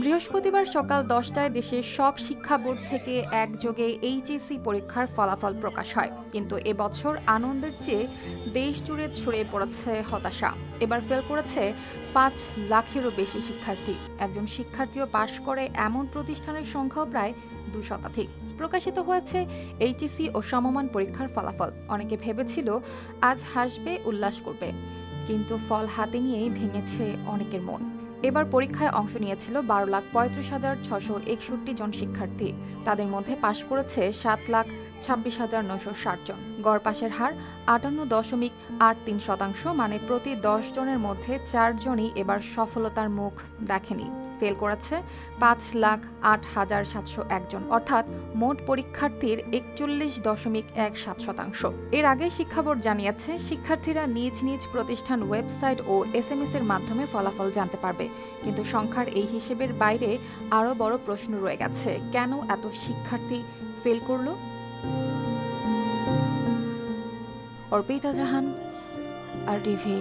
বৃহস্পতিবার সকাল দশটায় দেশের সব শিক্ষা বোর্ড থেকে একযোগে এইচএসি পরীক্ষার ফলাফল প্রকাশ হয়। কিন্তু এবছর আনন্দের চেয়ে দেশ জুড়ে ছড়িয়ে পড়েছে হতাশা। এবার ফেল করেছে পাঁচ লাখেরও বেশি শিক্ষার্থী। একজন শিক্ষার্থীও পাশ করে এমন প্রতিষ্ঠানের সংখ্যাও প্রায় দু শতাধিক। প্রকাশিত হয়েছে এইচএসি ও সমমান পরীক্ষার ফলাফল। অনেকে ভেবেছিল আজ হাসবে, উল্লাস করবে। কিন্তু ফল হাতে নিয়েই ভেঙেছে অনেকের মন। এবার পরীক্ষায় অংশ নিয়েছিল বারো লাখ পঁয়ত্রিশ হাজার ছশো একষট্টি জন শিক্ষার্থী। তাদের মধ্যে পাশ করেছে সাত লাখ ছাব্বিশ হাজার নশো ষাট জন। গড় পাশের হার আটান্ন দশমিক আট তিন শতাংশ মানে প্রতি দশ জনের মধ্যে চারজনই এবার সফলতার মুখ দেখেনি। ফেল করেছে পাঁচ লাখ আট হাজার সাতশো একজন অর্থাৎ মোট পরীক্ষার্থীর একচল্লিশ দশমিক এক সাত শতাংশ। এর আগে শিক্ষা বোর্ড জানিয়েছে, শিক্ষার্থীরা নিজ নিজ প্রতিষ্ঠান ওয়েবসাইট ও এস এম এর মাধ্যমে ফলাফল জানতে পারবে। কিন্তু সংখ্যার এই হিসেবের বাইরে আরও বড় প্রশ্ন রয়ে গেছে, কেন এত শিক্ষার্থী ফেল করল? Arpita Jahan, R TV.